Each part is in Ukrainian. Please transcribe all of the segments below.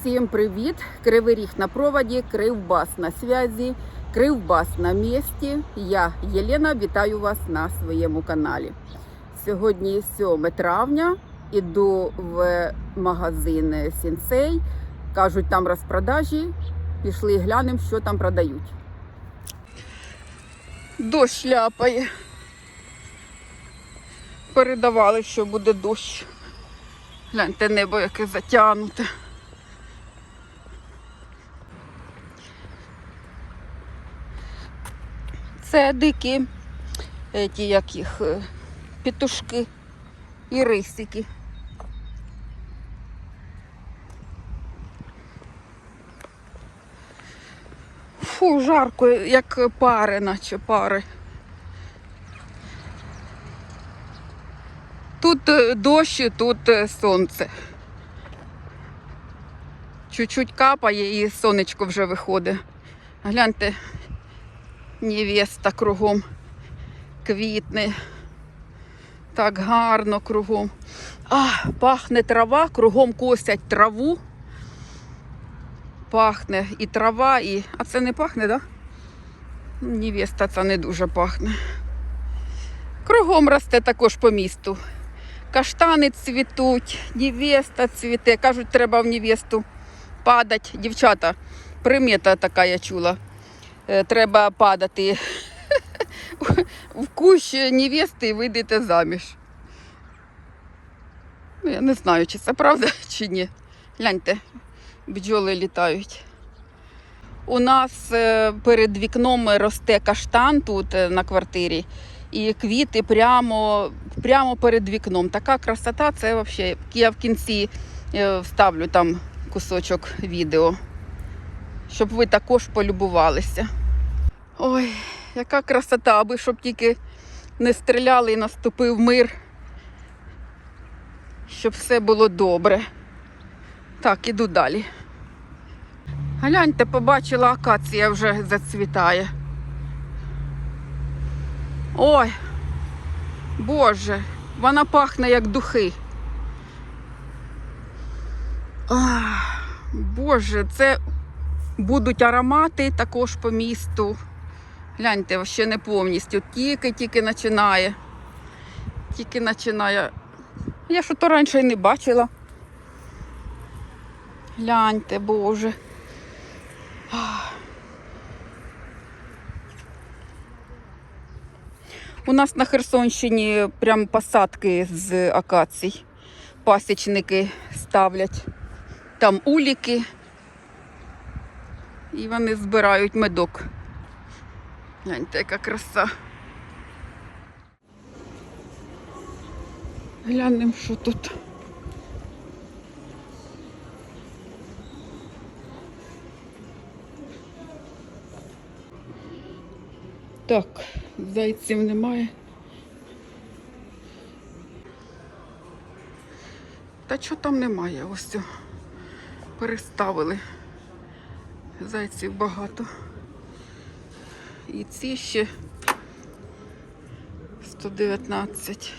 Всім привіт! Кривий ріг на проводі, Кривбас на связі, Кривбас на місці. Я Єлена, вітаю вас на своєму каналі. Сьогодні 7 травня. Іду в магазин Сінсей. Кажуть, там розпродажі. Пішли глянемо, що там продають. Дощ ляпає. Передавали, що буде дощ. Гляньте, небо яке затягнуте. Це дикі, е, ті як їх, е, петушки і рисики. Фу, жарко, як пари, наче пари. Тут е, дощ, тут сонце. Чуть-чуть капає і сонечко вже виходить. Гляньте, невеста кругом квітне. Так гарно кругом. А, пахне трава, кругом косять траву. Пахне і трава, і. А це не пахне, так? Да? Невеста це не дуже пахне. Кругом росте також по місту. Каштани цвітуть, невеста цвіте. Кажуть, треба в невесту падати. Дівчата, примета така я чула. Е, Треба падати в кущ невести і вийдете заміж. Ну, я не знаю, чи це правда, чи ні. Гляньте, бджоли літають. У нас е, перед вікном росте каштан тут е, на квартирі, і квіти прямо, прямо перед вікном. Така красота, це взагалі. Я в кінці вставлю там кусочок відео, щоб ви також полюбувалися. Ой, яка красота, аби щоб тільки не стріляли і наступив мир, щоб все було добре. Так, іду далі. Гляньте, побачила, акація вже зацвітає. Ой, Боже, вона пахне як духи. Ах, Боже, це будуть аромати також по місту. Гляньте, ще не повністю. Тільки-тільки починає. Тільки починає. Я що то раніше не бачила. Гляньте, Боже. У нас на Херсонщині прям посадки з акацій. Пасічники ставлять. Там уліки. І вони збирають медок. Гляньте, яка краса. Глянемо, що тут. Так, зайців немає. Та що там немає? Ось цього. переставили. Зайців багато. І ці ще 119.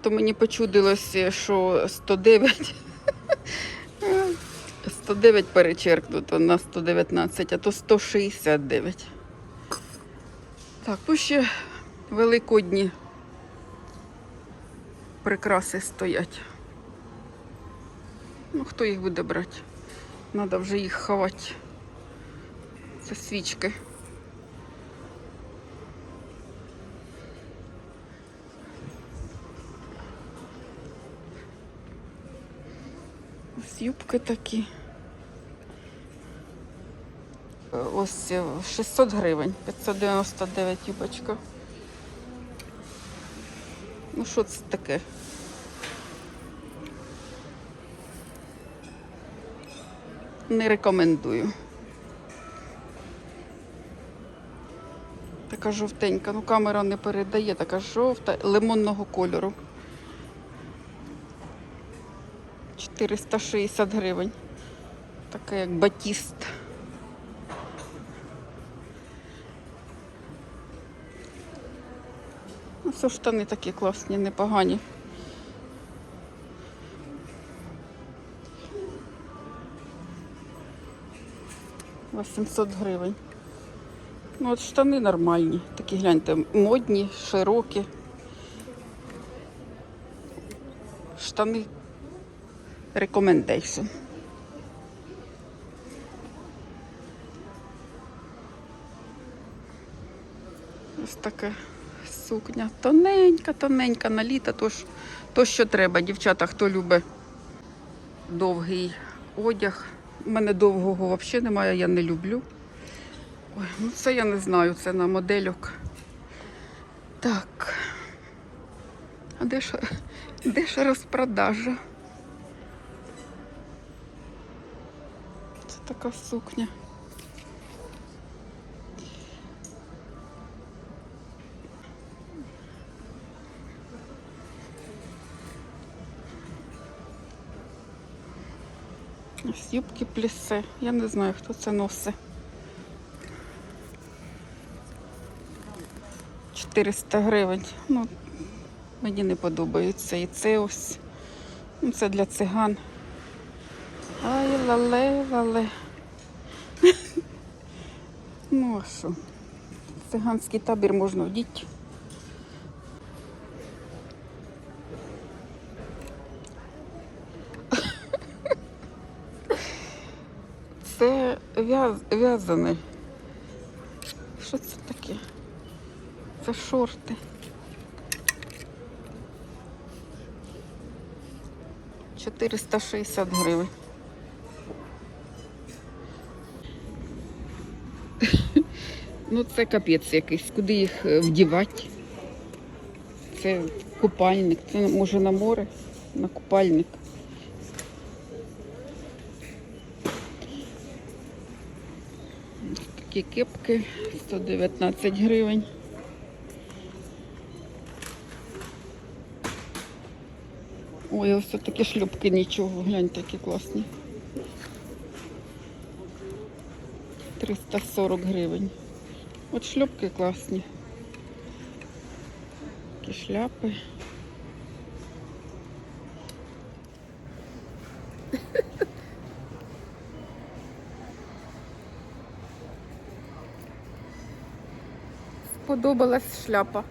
То мені почудилося, що 109. 109 перечеркнуто на 119, а то 169. Так, ну ще великодні прикраси стоять. Ну, хто їх буде брати? Треба вже їх ховати. Це свічки. Ось юбки такі. Е, Ось е, 600 гривень, 599 юбочка. Ну, що це таке? Не рекомендую. Така жовтенька, ну камера не передає, така жовта, лимонного кольору. 460 гривень. Така як батіст. Ось штани такі класні, непогані. Вісімсот гривень. Ну, от штани нормальні. Такі гляньте, модні, широкі. Штани recommendation. Ось така сукня. Тоненька, тоненька на літо, тож то, що треба. Дівчата, хто любить довгий одяг. У мене довгого взагалі немає, я не люблю. Ой, ну це я не знаю, це на модельок. Так. А де ж, де ж розпродажа? Це така сукня. Ось юбки плісе. Я не знаю, хто це носить. 400 гривень. Ну, мені не подобається. І це ось. Ну, це для циган. Ай, лале, лале. Ну, а що? Циганський табір можна вдіти. Це в'яз... в'язане. Що це таке? Це шорти. Чотириста шістдесят гривень. Ну, це капець якийсь. Куди їх е, вдівати? Це купальник. Це може на море, на купальник. Такі кепки 119 гривень. Ой, ось такі шлюпки нічого, гляньте, які класні. 340 гривень. От шлюпки класні. Такі шляпи. Сподобалась шляпа.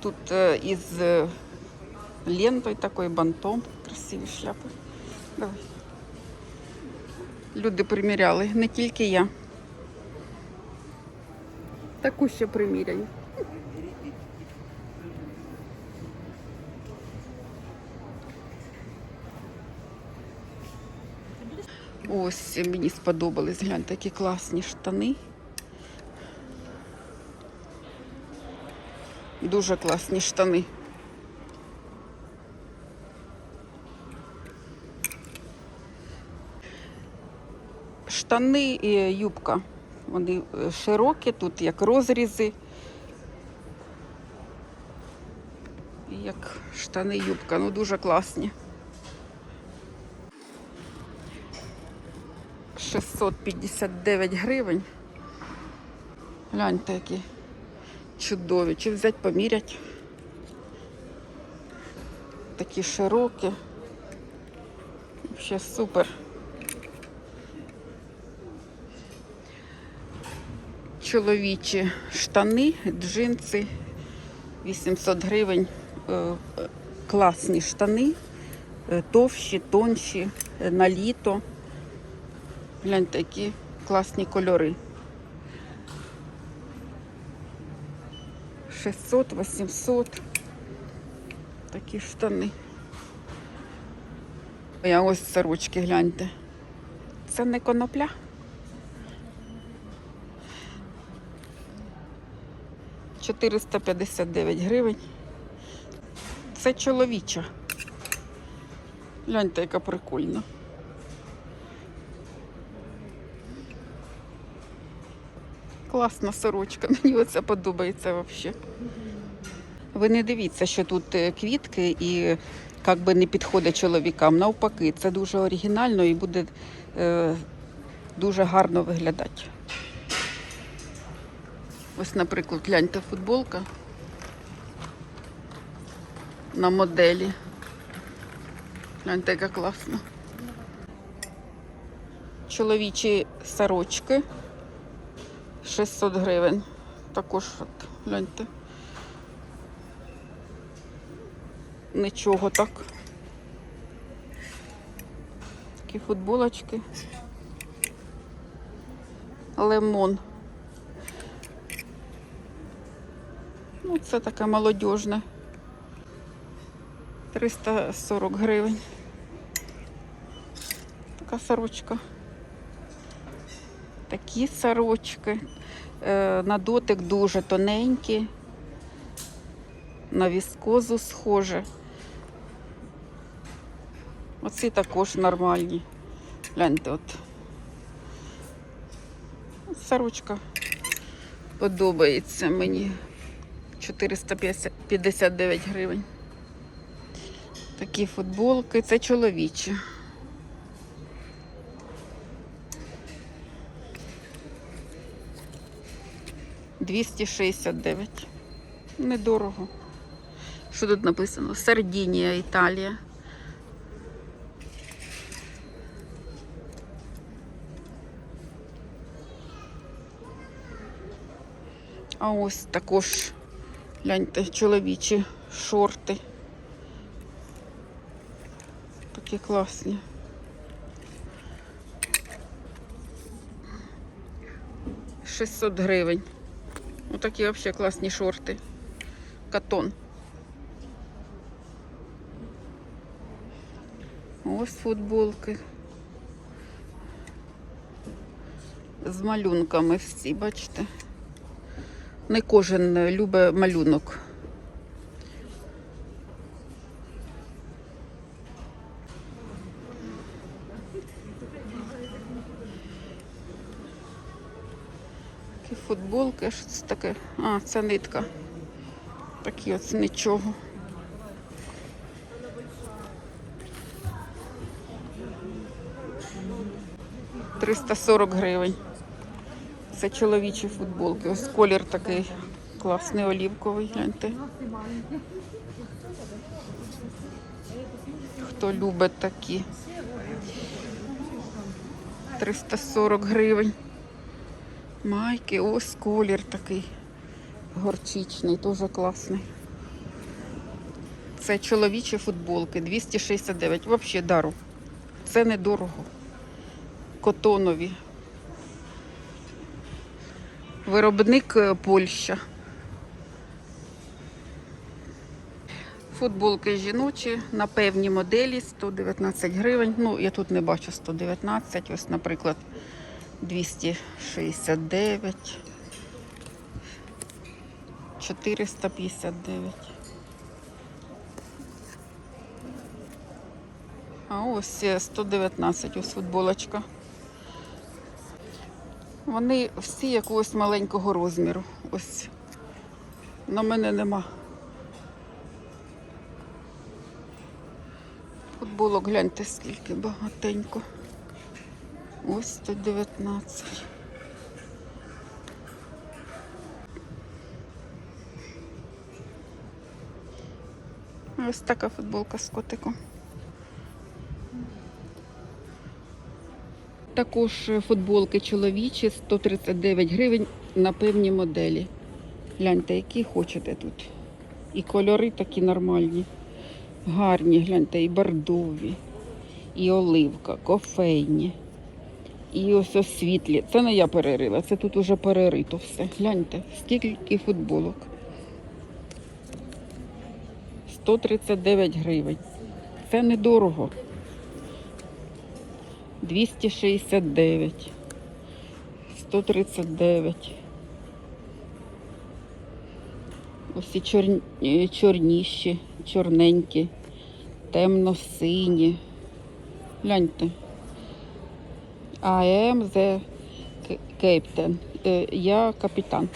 Тут е, із е, лентою такою бантом. Красиві шляпи. Давай. Люди приміряли, не тільки я. Таку ще приміряю. Ось мені сподобались, гляньте, які класні штани. Дуже класні штани. Штани і юбка. Вони е, широкі, тут як розрізи. І Як штани юбка, ну дуже класні. 659 гривень. Гляньте, які чудові. Чи взяти помірять? Такі широкі. Ще супер. Чоловічі штани, джинси, 800 гривень. Е, Класні штани, е, товщі, тонші, е, на літо. Гляньте, які класні кольори. 600, 800. Такі штани. А ось сорочки гляньте. Це не конопля. Чотириста п'ятдесят дев'ять гривень. Це чоловіча. Гляньте, яка прикольна. Класна сорочка. Мені оце подобається взагалі. Ви не дивіться, що тут е, квітки і як би не підходить чоловікам. Навпаки, це дуже оригінально і буде е, дуже гарно виглядати. Ось, наприклад, гляньте футболка на моделі. Гляньте, яка класна. Чоловічі сорочки 600 гривень. Також от, гляньте. Нічого так. Такі футболочки. Лемон. Ну, це таке молодіжне. 340 гривень. Така сорочка. Такі сорочки. Е, на дотик дуже тоненькі. На віскозу схоже. Оці також нормальні. Гляньте, от. Сорочка подобається мені. 459 гривень. Такі футболки, це чоловічі. Двісті шістдесят дев'ять. Недорого. Що тут написано? Сардінія, Італія. А ось також, гляньте, чоловічі шорти. Такі класні. Шістсот гривень. Отакі взагалі класні шорти. Катон. Ось футболки. З малюнками всі, бачите? Не кожен любить малюнок. Футболки, що це таке? А, це нитка. Такі от нічого. Триста сорок гривень. Це чоловічі футболки. Ось колір такий класний, олівковий, гляньте. Хто любить такі. 340 гривень. Майки, ось колір такий горчичний, дуже класний. Це чоловічі футболки, 269. Взагалі дару. Це недорого. Котонові. Виробник е, Польща. Футболки жіночі на певні моделі 119 гривень. Ну, я тут не бачу 119, ось, наприклад, 269, 459. А ось е, 119, ось футболочка. Вони всі якогось маленького розміру. Ось. На мене нема. Футболок гляньте, скільки багатенько. Ось 119. Ось така футболка з котиком. Також футболки чоловічі 139 гривень на певні моделі. Гляньте, які хочете тут. І кольори такі нормальні. Гарні, гляньте, і бордові, і оливка, кофейні. І ось ось світлі. Це не я перерила, це тут уже перерито все. Гляньте, скільки футболок. 139 гривень. Це недорого. 269. 139. Ось і чор... чорніші, чорненькі, темно-сині. Гляньте. I am the captain. Е, Я капітан.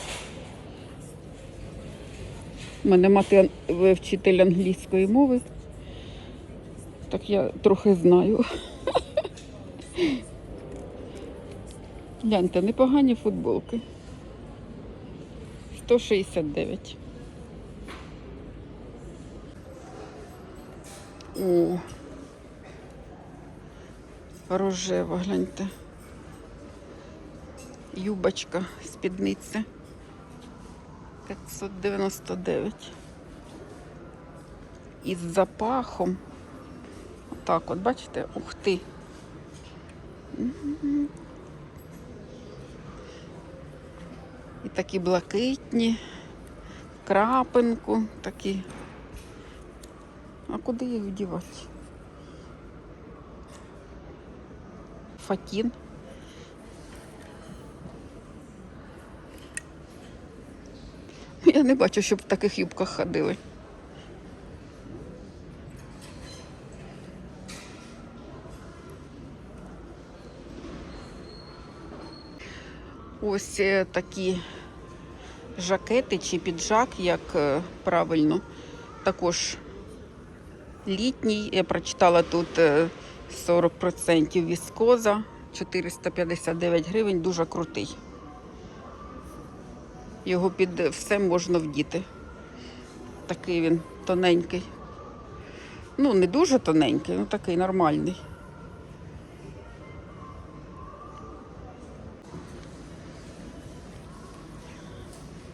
У мене мати вчитель англійської мови. Так я трохи знаю. Гляньте, непогані футболки. 169. О. Рожева, гляньте. Юбочка, спідниця. 599. Із запахом. Отак от, бачите? Ух ти. І такі блакитні, крапинку, такі. А куди їх вдівати? Фатін. Я не бачу, щоб в таких юбках ходили. Ось е, такі жакети чи піджак, як е, правильно. Також літній. Я прочитала тут е, 40% віскоза, 459 гривень, дуже крутий. Його під все можна вдіти. Такий він тоненький. Ну, не дуже тоненький, ну такий нормальний.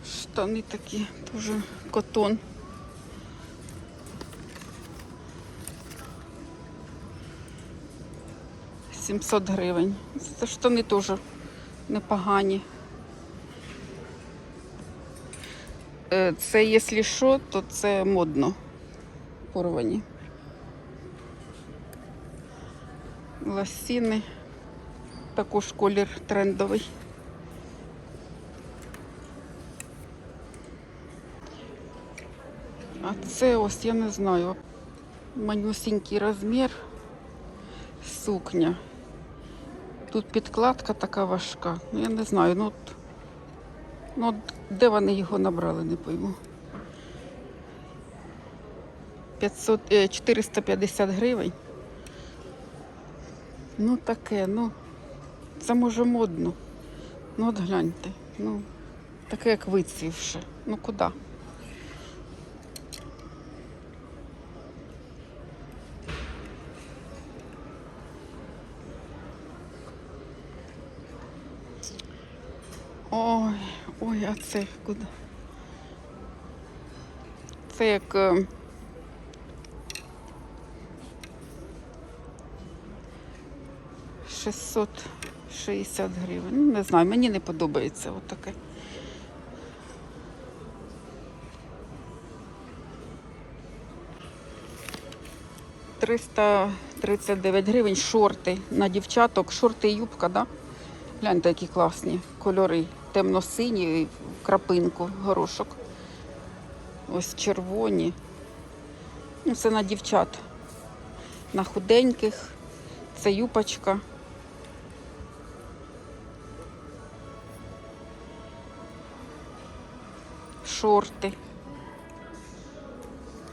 Штани такі, теж котон. Сімсот гривень. Це штани теж непогані. Е, Це, якщо що, то це модно порвані. Лосіни. Також колір трендовий. А це ось, я не знаю, манюсінький розмір сукня. Тут підкладка така важка. Ну, я не знаю, ну, от, ну де вони його набрали, не пойму. 500, е, 450 гривень. Ну таке, ну, це може модно. Ну от гляньте, ну, таке як вицвівше. Ну куди? Ой, а це куди? Це як. е, Шістсот шістдесят гривень. Ну, не знаю, мені не подобається отаке. Триста тридцять дев'ять гривень шорти на дівчаток. Шорти і юбка, да? Гляньте, які класні кольори. Темно-сині, крапинку, горошок. Ось червоні. Ну, це на дівчат. На худеньких. Це юпочка. Шорти.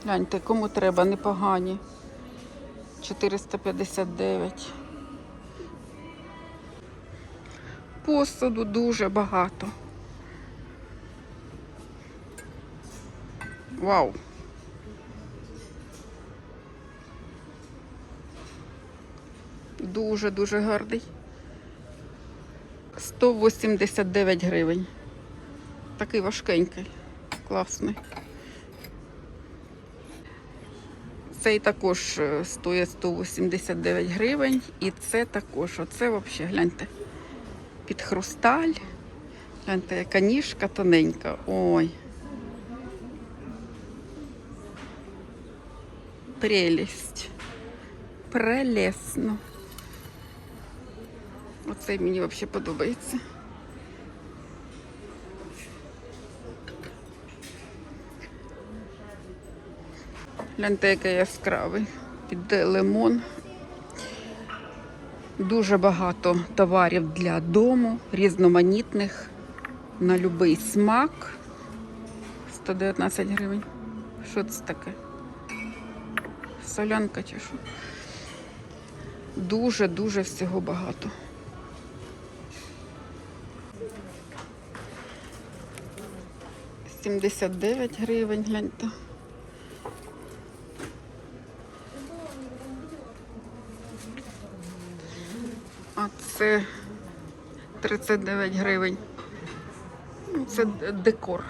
Гляньте, кому треба, непогані. 459. Посуду дуже багато. Вау. Дуже-дуже гарний. 189 гривень. Такий важкенький, класний. Цей також е, стоїть 189 гривень. І це також, оце взагалі, гляньте, під хрусталь. Гляньте, яка ніжка тоненька. Ой. Прелість. Прелесно. Оцей мені взагалі подобається. Гляньте, який яскравий. Під лимон. Дуже багато товарів для дому, різноманітних, на будь-який смак. 119 гривень. Що це таке? Солянка чи що? Дуже-дуже всього багато. Сімдесят дев'ять гривень, гляньте. А це 39 гривень. Це декор.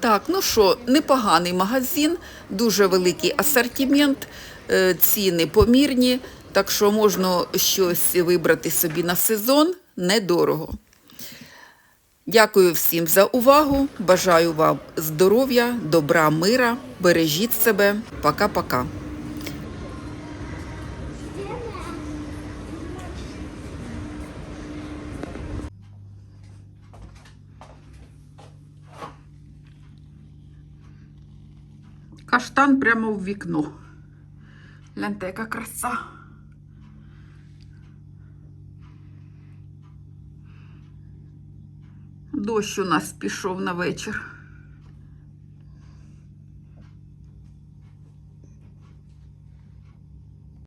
Так, ну що, непоганий магазин, дуже великий асортимент, е, ціни помірні, так що можна щось вибрати собі на сезон недорого. Дякую всім за увагу. Бажаю вам здоров'я, добра, мира. Бережіть себе. Пока-пока. Каштан прямо в вікно. Гляньте, яка краса. Дощ у нас пішов на вечір.